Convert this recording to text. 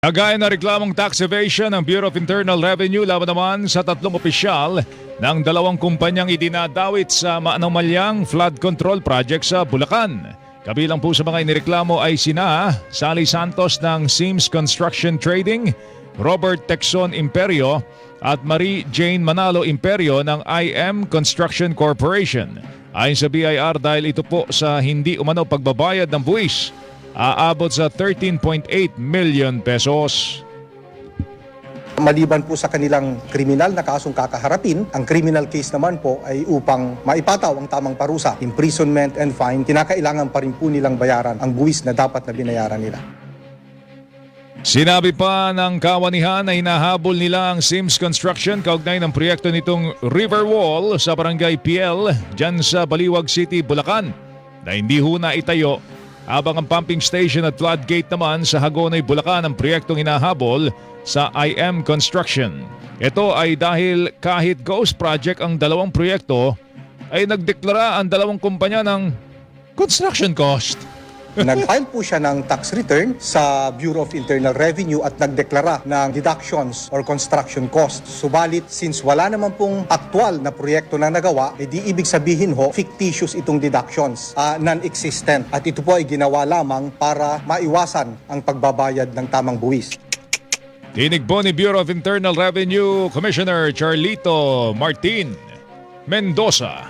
Kagaya na reklamong tax evasion ng Bureau of Internal Revenue laban naman sa tatlong opisyal ng dalawang kumpanyang idinadawit sa maanomalyang flood control project sa Bulacan. Kabilang po sa mga inireklamo ay sina Sally Santos ng Sims Construction Trading, Robert Texon Imperio at Marie Jane Manalo Imperio ng IM Construction Corporation. Ayon sa BIR dahil ito po sa hindi umano pagbabayad ng buwis aabot sa 13.8 million pesos. Maliban po sa kanilang kriminal na kasong kakaharapin, ang criminal case naman po ay upang maipataw ang tamang parusa, imprisonment and fine, kinakailangan pa rin po nilang bayaran ang buwis na dapat na binayaran nila. Sinabi pa ng kawanihan na hinahabol nila ang Sims Construction kaugnay ng proyekto nitong River Wall sa Barangay PL dyan sa Baliwag City, Bulacan na hindi ho na itayo habang ang pumping station at floodgate naman sa Hagonay, Bulacan ang proyektong hinahabol sa IM Construction. Ito ay dahil kahit ghost project ang dalawang proyekto ay nagdeklara ang dalawang kumpanya ng construction cost. Nag-file po siya ng tax return sa Bureau of Internal Revenue at nagdeklara ng deductions or construction costs. Subalit, since wala naman pong aktual na proyekto na nagawa, edi ibig sabihin ho, fictitious itong deductions, ah, non-existent. At ito po ay ginawa lamang para maiwasan ang pagbabayad ng tamang buwis. Tinig po ni Bureau of Internal Revenue Commissioner Charlito Martin Mendoza.